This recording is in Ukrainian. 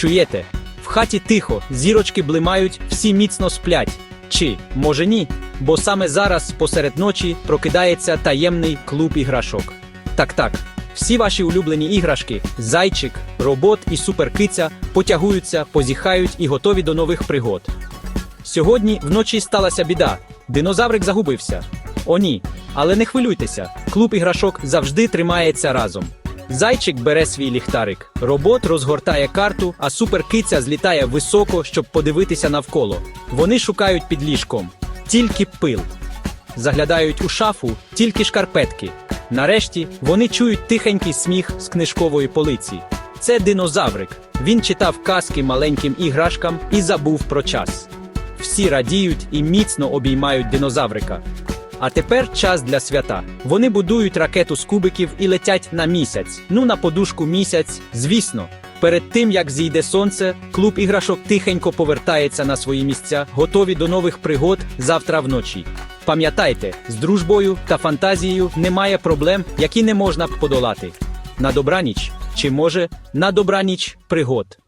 Чуєте? В хаті тихо, зірочки блимають, всі міцно сплять. Чи, може ні? Бо саме зараз, посеред ночі, прокидається таємний клуб іграшок. Так, так. Всі ваші улюблені іграшки, зайчик, робот і суперкиця потягуються, позіхають і готові до нових пригод. Сьогодні вночі сталася біда. Динозаврик загубився. О, ні. Але не хвилюйтеся, клуб іграшок завжди тримається разом. Зайчик бере свій ліхтарик, робот розгортає карту, а суперкиця злітає високо, щоб подивитися навколо. Вони шукають під ліжком. Тільки пил. Заглядають у шафу тільки шкарпетки. Нарешті вони чують тихенький сміх з книжкової полиці. Це динозаврик. Він читав казки маленьким іграшкам і забув про час. Всі радіють і міцно обіймають динозаврика. А тепер час для свята. Вони будують ракету з кубиків і летять на місяць. Ну на подушку місяць, звісно. Перед тим як зійде сонце, клуб іграшок тихенько повертається на свої місця, готові до нових пригод завтра вночі. Пам'ятайте, з дружбою та фантазією немає проблем, які не можна подолати. На добраніч, чи може на добраніч пригод.